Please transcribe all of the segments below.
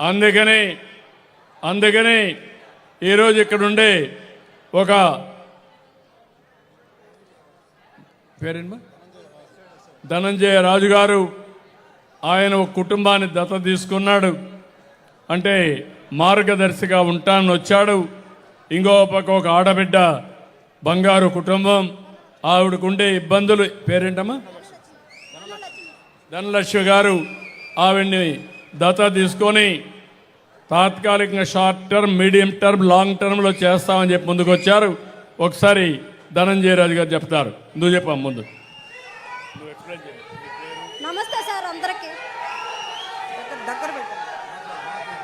అందుకని అందుకని ఈరోజు ఇక్కడుండే ఒక పేరేమ్మా ధనంజయ రాజు గారు ఆయన ఒక కుటుంబాన్ని దత్త తీసుకున్నాడు. అంటే మార్గదర్శిగా ఉంటానని వచ్చాడు. ఇంకో పక్క ఒక ఆడబిడ్డ బంగారు కుటుంబం. ఆవిడకుండే ఇబ్బందులు. పేరేంటమ్మా? ధనలక్ష్మి గారు ఆవిడ్ని దత్త తీసుకొని తాత్కాలికంగా short term medium term long టర్మ్లో చేస్తామని చెప్పి ముందుకు వచ్చారు ఒకసారి ధనంజయ రాజు గారు చెప్తారు. నువ్వు చెప్పాము ముందు. నమస్తే సార్ అందరికి.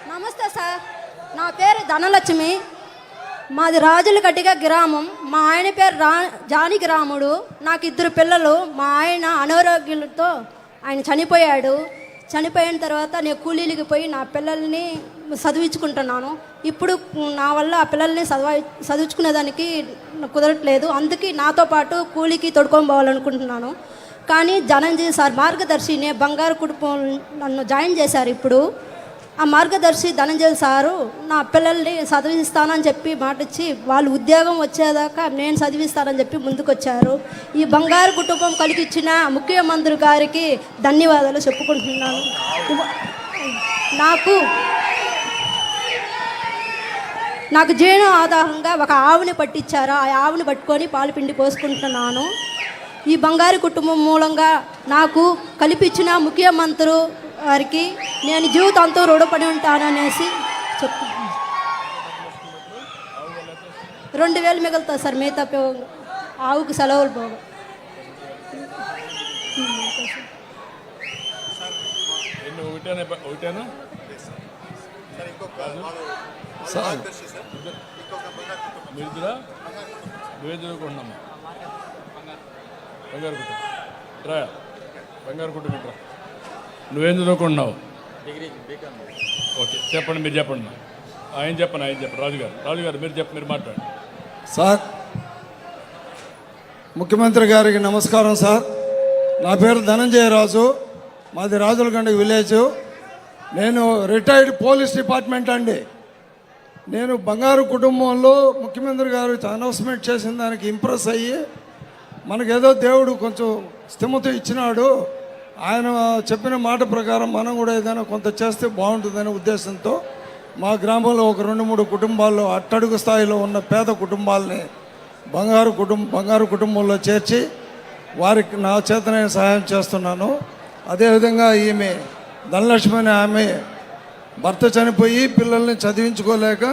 నమస్తే సార్. నా పేరు ధనలక్ష్మి. మాది రాజుల గడ్డిగ గ్రామం. మా ఆయన పేరు రా జానకి రాముడు నాకు ఇద్దరు పిల్లలు. మా ఆయన అనారోగ్యంతో ఆయన చనిపోయాడు. చనిపోయిన తర్వాత నేను కూలీలకి పోయి నా పిల్లల్ని చదివించుకుంటున్నాను. ఇప్పుడు నా వల్ల ఆ పిల్లల్ని చదవ చదివించుకునేదానికి కుదరట్లేదు. అందుకే నాతో పాటు కూలీకి తొడుకొని పోవాలనుకుంటున్నాను. కానీ ధనంజయ్ సార్ మార్గదర్శిని బంగారు కుటుంబం నన్ను జాయిన్ చేశారు ఇప్పుడు. ఆ మార్గదర్శి ధనంజయ సారు నా పిల్లల్ని చదివిస్తానని చెప్పి మాట ఇచ్చి వాళ్ళు ఉద్యోగం వచ్చేదాకా నేను చదివిస్తానని చెప్పి ముందుకొచ్చారు. ఈ బంగారు కుటుంబం కలిగిచ్చిన ముఖ్యమంత్రి గారికి ధన్యవాదాలు చెప్పుకుంటున్నాను. నాకు నాకు జీర్ణం ఆధారంగా ఒక ఆవుని పట్టించారు ఆ ఆవుని పట్టుకొని పాలు పిండి పోసుకుంటున్నాను. ఈ బంగారు కుటుంబం మూలంగా నాకు కల్పించిన ముఖ్యమంత్రి వారికి నేను జీవితంతో రుణపడి ఉంటాననేసి చెప్తున్నాను రెండు వేలు మిగులుతుంది సార్ మిగతా పో- ఆవుకు సెలవులు పోగా ఒకటేనా బంగారు కుటుంబం బంగారు కుటుంబం నువ్వేం చదువుకుంటున్నావు? ఓకే చెప్పండి మీరు చెప్పండి. ఆయన చెప్పండి ఆయన చెప్పండి. రాజుగారు రాజుగారు మీరు చెప్ప మీరు మాట్లాడండి. సార్ ముఖ్యమంత్రి గారికి నమస్కారం సార్. నా పేరు ధనంజయ రాజు. మాది రాజులగండ విలేజ్. నేను రిటైర్డ్ పోలీస్ డిపార్ట్మెంట్ అండి. నేను బంగారు కుటుంబంలో ముఖ్యమంత్రి గారు అనౌన్స్మెంట్ చేసిన దానికి ఇంప్రెస్ అయ్యి మనకేదో దేవుడు కొంచెం స్థిమత ఇచ్చినాడు. ఆయన చెప్పిన మాట ప్రకారం మనం కూడా ఏదైనా కొంత చేస్తే బాగుంటుందనే ఉద్దేశంతో మా గ్రామంలో ఒక రెండు మూడు కుటుంబాల్లో అట్టడుగు స్థాయిలో ఉన్న పేద కుటుంబాలని బంగారు కుటుంబ బంగారు కుటుంబంలో చేర్చి వారికి నా చేతనైన సహాయం చేస్తున్నాను. అదేవిధంగా ఈమె ధనలక్ష్మి అనే ఆమె భర్త చనిపోయి పిల్లల్ని చదివించుకోలేక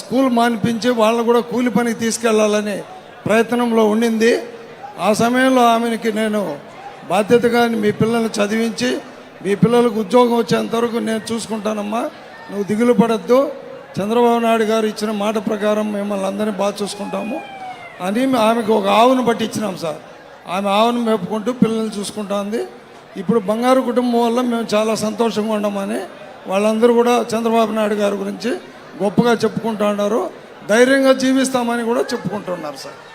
స్కూల్ మానిపించి వాళ్ళని కూడా కూలి పనికి తీసుకెళ్ళాలని ప్రయత్నంలో ఉండింది. ఆ సమయంలో ఆమెకి నేను బాధ్యతగా మీ పిల్లల్ని చదివించి మీ పిల్లలకు ఉద్యోగం వచ్చేంత వరకు నేను చూసుకుంటానమ్మా. నువ్వు దిగులు పడద్దు. చంద్రబాబు నాయుడు గారు ఇచ్చిన మాట ప్రకారం మిమ్మల్ని అందరినీ బాగా చూసుకుంటాము. అని ఆమెకు ఒక ఆవును పట్టి ఇచ్చినాం సార్. ఆమె ఆవును మేపుకుంటూ పిల్లల్ని చూసుకుంటుంది. ఇప్పుడు బంగారు కుటుంబం వల్ల మేము చాలా సంతోషంగా ఉండమని వాళ్ళందరూ కూడా చంద్రబాబు నాయుడు గారి గురించి గొప్పగా చెప్పుకుంటూ ఉన్నారు. ధైర్యంగా జీవిస్తామని కూడా చెప్పుకుంటున్నారు సార్.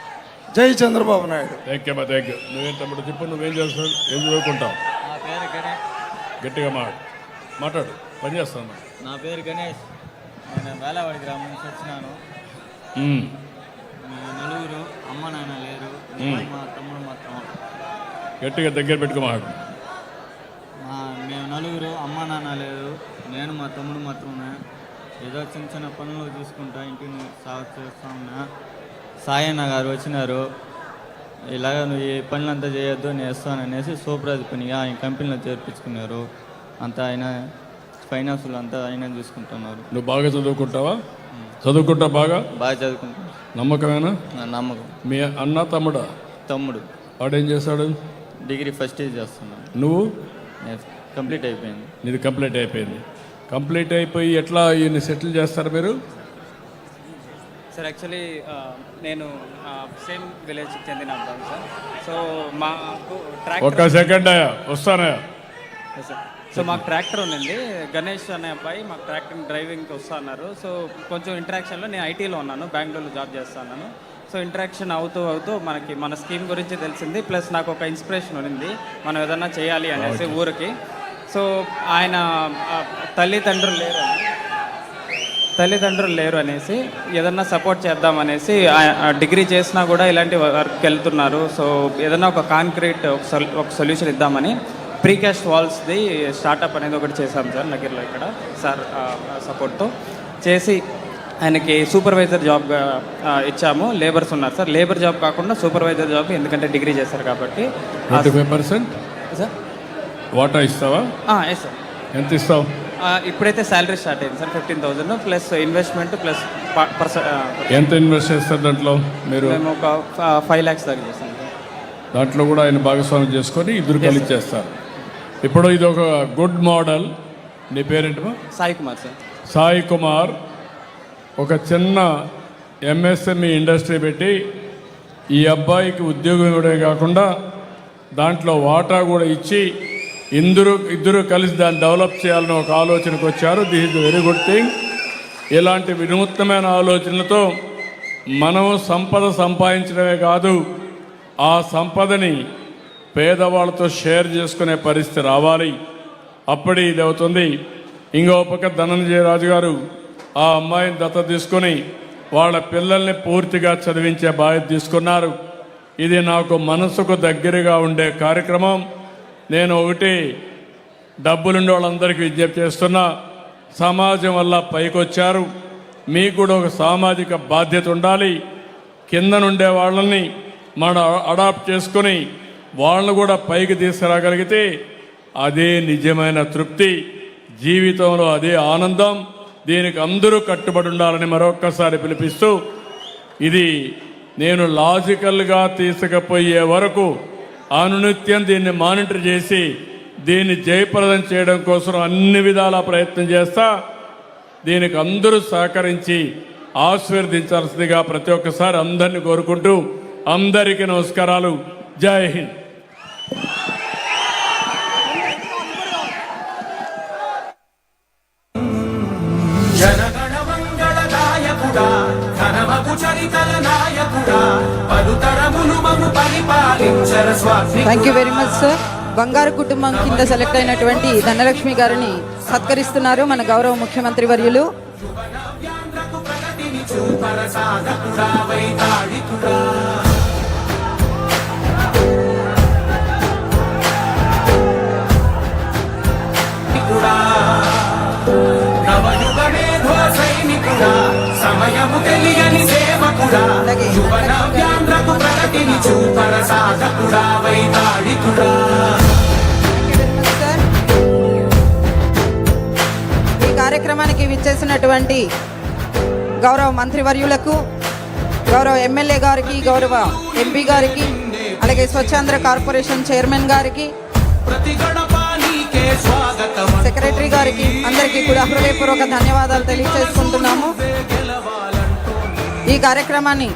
జై చంద్రబాబు నాయుడు. థ్యాంక్ యూ అమ్మా థ్యాంక్ యూ నువ్వేం తమ్ముడు చెప్పు నువ్వేం చేస్తావు ఏం చదువుకుంటావు? నా పేరు గణేష్. గట్టిగా మాట్లాడు మాట్లాడు. పని చేస్తాను నా పేరు గణేష్. నేను వేలవాడి గ్రామం నుంచి వచ్చినాను. మీ నలుగురు అమ్మ నాన్న లేరు. నేను మా తమ్ముడు మాత్రం. గట్టిగా దగ్గర పెట్టుకో మాట్లాడు మా మేము నలుగురు అమ్మ నాన్న లేరు. నేను మా తమ్ముడు మాత్రమే. ఏదో చిన్న చిన్న పనులు చూసుకుంటా ఇంటిని సాగు చేస్తా ఉన్నా. సాయన్న గారు వచ్చినారు. ఇలాగ నువ్వు ఈ పనులంతా చేయొద్దు నేను ఇస్తాననేసి సూపరాజ్ పనిగా ఆయన కంపెనీలో చేర్పించుకున్నారు. అంతా ఆయన ఫైనాన్సులు అంతా ఆయన చూసుకుంటున్నారు. నువ్వు బాగా చదువుకుంటావా? చదువుకుంటా బాగా? బాగా చదువుకుంటున్నారు నమ్మకమేనా? నా నమ్మకం. మీ అన్న తమ్ముడా? తమ్ముడు. వాడేం చేస్తాడు? డిగ్రీ ఫస్ట్ ఇయర్ చేస్తున్నాను నువ్వు? కంప్లీట్ అయిపోయింది. నీది కంప్లీట్ అయిపోయింది. కంప్లీట్ అయిపోయి ఎట్లా ఈయన్ని సెటిల్ చేస్తారు మీరు? సార్ యాక్చువల్లీ నేను సేమ్ విలేజ్కి చెందిన అబ్బాయి సార్. సో మాకు ట్రాక్టర్ ఒక్క సెకండ్ అయ్యా వస్తానయ్యా. సార్ సో మాకు ట్రాక్టర్ ఉండింది గణేష్ అనే అబ్బాయి మాకు ట్రాక్టర్ డ్రైవింగ్కి వస్తా అన్నారు. సో కొంచెం ఇంటరాక్షన్లో నేను ఐటీలో ఉన్నాను బెంగళూరులో జాబ్ చేస్తున్నాను సో ఇంటరాక్షన్ అవుతూ అవుతూ మనకి మన స్కీమ్ గురించి తెలిసింది. ప్లస్ నాకు ఒక ఇన్స్పిరేషన్ ఉంది మనం ఏదన్నా చేయాలి అనేసి ఊరికి. సో ఆయన తల్లిదండ్రులు లేరు తల్లిదండ్రులు లేరు అనేసి ఏదన్నా సపోర్ట్ చేద్దాం అనేసి ఆ- ఆ డిగ్రీ చేసినా కూడా ఇలాంటి వర్క్ వెళ్తున్నారు. సో ఏదన్నా ఒక కాంక్రీట్ ఒక సొల్ ఒక సొల్యూషన్ ఇద్దామని ప్రీకాస్ట్ వాల్స్ది స్టార్టప్ అనేది ఒకటి చేశాం సార్ నగిరిలో ఇక్కడ సార్ సపోర్ట్తో. చేసి ఆయనకి సూపర్వైజర్ జాబ్గా ఇచ్చాము. లేబర్స్ ఉన్నారు సార్. లేబర్ జాబ్ కాకుండా సూపర్వైజర్ జాబ్ ఎందుకంటే డిగ్రీ చేశారు కాబట్టి. సార్? వాటా ఇస్తావా? ఎస్ సార్ ఎంత ఇస్తావు? ఇప్పుడైతే శాలరీ స్టార్ట్ అయింది sir fifteen thousand plus investment plus ఎంత ఇన్వెస్ట్ చేస్తారు దాంట్లో మీరు? మేము ఒక ఫైవ్ ల్యాక్స్ దాకా చేసాం సార్. దాంట్లో కూడా ఆయన భాగస్వామ్యం చేసుకొని ఇద్దరు కలిసి చేస్తారు. ఇప్పుడు ఇది ఒక గుడ్ మోడల్ నీ పేరేంటమా సాయి కుమార్ సార్. సాయి కుమార్ ఒక చిన్న ఎంఎస్ఎంఈ ఇండస్ట్రీ పెట్టి ఈ అబ్బాయికి ఉద్యోగం ఇవ్వడమే కాకుండా దాంట్లో వాటా కూడా ఇచ్చి ఇందరు ఇద్దరు కలిసి దాన్ని డెవలప్ చేయాలని ఒక ఆలోచనకు వచ్చారు. This is very good thing. ఇలాంటి వినూత్నమైన ఆలోచనలతో మనం సంపద సంపాదించడమే కాదు ఆ సంపదని పేదవాళ్ళతో షేర్ చేసుకునే పరిస్థితి రావాలి. అప్పుడే ఇది అవుతుంది. ఇంకో పక్క ధనంజయ రాజు గారు ఆ అమ్మాయిని దత్త తీసుకొని వాళ్ళ పిల్లల్ని పూర్తిగా చదివించే బాధ్యత తీసుకున్నారు. ఇది నాకు మనసుకు దగ్గరగా ఉండే కార్యక్రమం. నేను ఒకటి డబ్బులుండే వాళ్ళందరికీ విజ్ఞప్తి చేస్తున్నా సమాజం వల్ల పైకొచ్చారు. మీకు కూడా ఒక సామాజిక బాధ్యత ఉండాలి. కింద నుండే వాళ్ళని మనం అడాప్ట్ చేసుకొని వాళ్ళని కూడా పైకి తీసుకురాగలిగితే అదే నిజమైన తృప్తి. జీవితంలో అదే ఆనందం. దీనికి అందరూ కట్టుబడి ఉండాలని మరొక్కసారి పిలిపిస్తూ ఇది నేను లాజికల్గా తీసుకుపోయే వరకు అనునిత్యం దీన్ని మానిటర్ చేసి దీన్ని జయప్రదం చేయడం కోసం అన్ని విధాల ప్రయత్నం చేస్తా. దీనికి అందరూ సహకరించి ఆశీర్వదించాల్సిందిగా ప్రతి ఒక్కసారి అందరిని కోరుకుంటూ అందరికీ నమస్కారాలు. జై Hind. Thank you very much sir బంగారు కుటుంబం కింద సెలెక్ట్ అయినటువంటి ధనలక్ష్మి గారిని సత్కరిస్తున్నారు మన గౌరవ ముఖ్యమంత్రి వర్యులు సమయము తెలియని సేవకుడా. చూపర సాధకుడా వైతాళికుడా ఈ కార్యక్రమానికి విచ్చేసినటువంటి గౌరవ మంత్రివర్యులకు గౌరవ ఎమ్మెల్యే గారికి గౌరవ ఎంపీ గారికి అలాగే స్వచ్ఛాంధ్ర కార్పొరేషన్ చైర్మన్ గారికి సెక్రటరీ గారికి అందరికీ కూడా హృదయపూర్వక ధన్యవాదాలు తెలియజేసుకుంటున్నాము. ఈ కార్యక్రమాన్ని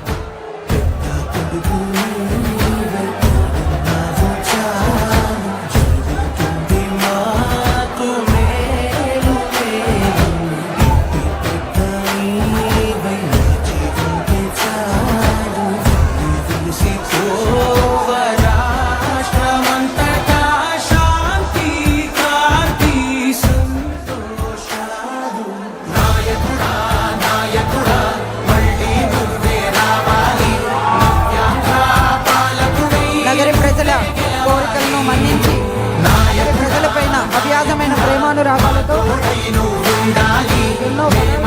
అనంతమైన ప్రేమానురాగాలతో ఎన్నో ప్రేమ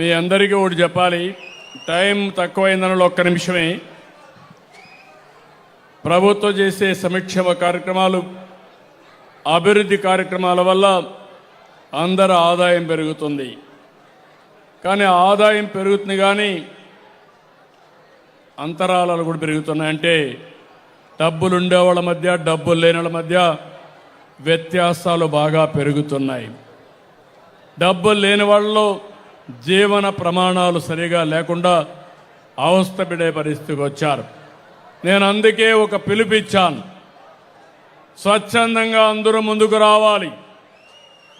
మీ అందరికీ ఒకటి చెప్పాలి. టైం తక్కువైందనలో ఒక్క నిమిషమే. ప్రభుత్వం చేసే సంక్షేమ కార్యక్రమాలు అభివృద్ధి కార్యక్రమాల వల్ల అందరి ఆదాయం పెరుగుతుంది. కానీ ఆదాయం పెరుగుతుంది కానీ అంతరాలాలు కూడా పెరుగుతున్నాయి. అంటే డబ్బులు ఉండేవాళ్ళ మధ్య డబ్బులు లేని వాళ్ళ మధ్య వ్యత్యాసాలు బాగా పెరుగుతున్నాయి. డబ్బులు లేని వాళ్ళలో జీవన ప్రమాణాలు సరిగా లేకుండా అవస్థపడే పరిస్థితికి వచ్చారు. నేను అందుకే ఒక పిలుపిచ్చాను స్వచ్ఛందంగా అందరూ ముందుకు రావాలి.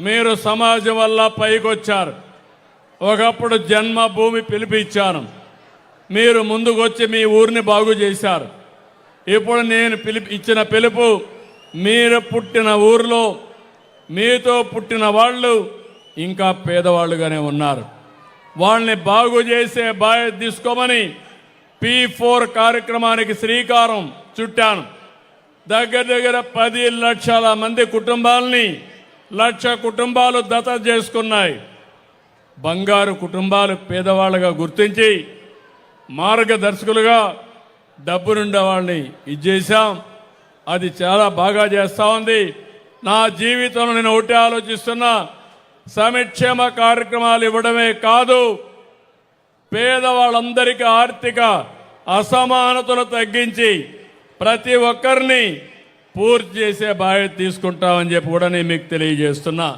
మీరు సమాజం వల్ల పైకొచ్చారు. ఒకప్పుడు జన్మభూమి పిలిపిచ్చాను. మీరు ముందుకొచ్చి మీ ఊరిని బాగు చేశారు. ఇప్పుడు నేను పిలిపి ఇచ్చిన పిలుపు మీరు పుట్టిన ఊరిలో మీతో పుట్టిన వాళ్ళు ఇంకా పేదవాళ్ళుగానే ఉన్నారు. వాళ్ళని బాగు చేసే బాధ్యత తీసుకోమని పి ఫోర్ కార్యక్రమానికి శ్రీకారం చుట్టాను. దగ్గర దగ్గర పది లక్షల మంది కుటుంబాలని లక్ష కుటుంబాలు దత చేసుకున్నాయి. బంగారు కుటుంబాలు పేదవాళ్ళుగా గుర్తించి మార్గదర్శకులుగా డబ్బునుండే వాళ్ళని ఇచ్చేసాం అది చాలా బాగా చేస్తూ ఉంది. నా జీవితంలో నేను ఒకటి ఆలోచిస్తున్నా. సంక్షేమ కార్యక్రమాలు ఇవ్వడమే కాదు పేదవాళ్ళందరికీ ఆర్థిక అసమానతలు తగ్గించి ప్రతి ఒక్కరిని పూర్తి చేసే బాధ్యత తీసుకుంటామని చెప్పి కూడా నేను మీకు తెలియజేస్తున్నా.